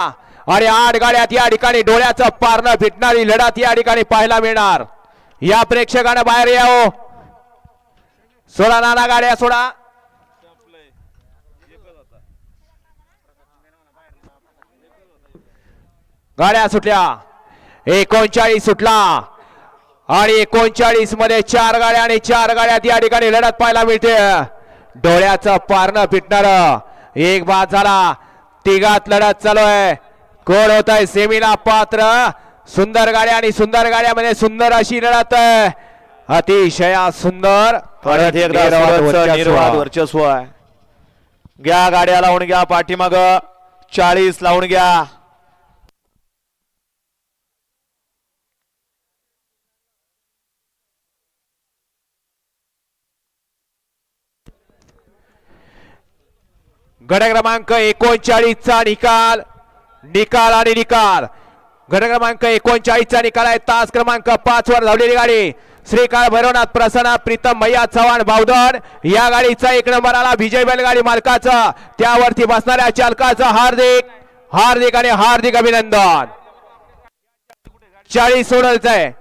आणि आठ गाड्यात या ठिकाणी डोळ्याचं पारणं फिटणारी लढत या ठिकाणी पाहायला मिळणार. या प्रेक्षकानं बाहेर यावं. सोडा नाना गाड्या सोडा. गाड्या सुटल्या. एकोणचाळीस सुटला. आणि एकोणचाळीसमध्ये चार गाड्या आणि चार गाड्यात या ठिकाणी लढत पाहायला मिळते. डोळ्याचं पारणं फिटणार. एक बाद झाला. तिघात लढत चालू आहे. कोण होत आहे सेमीला पात्र. सुंदर गाड्या आणि सुंदर गाड्यामध्ये सुंदर अशी लढत आहे. अतिशय सुंदर. वर्चस्व आहे. घ्या गाड्या लावून घ्या पाठीमाग. चाळीस लावून घ्या. गट क्रमांक एकोणचाळीसचा निकाल. निकाल आणि निकाल. गट क्रमांक एकोणचाळीसचा निकाल आहे. तास क्रमांक पाच वर धावलेली गाडी. श्रीकाळ भैरवनाथ प्रसन्न प्रीतम मैया चव्हाण बावधन. या गाडीचा एक नंबर आला विजय बैलगाडी मालकाचा. त्यावरती बसणाऱ्या चालकाचा हार्दिक हार्दिक आणि हार्दिक अभिनंदन. चाळीस सोडलच आहे.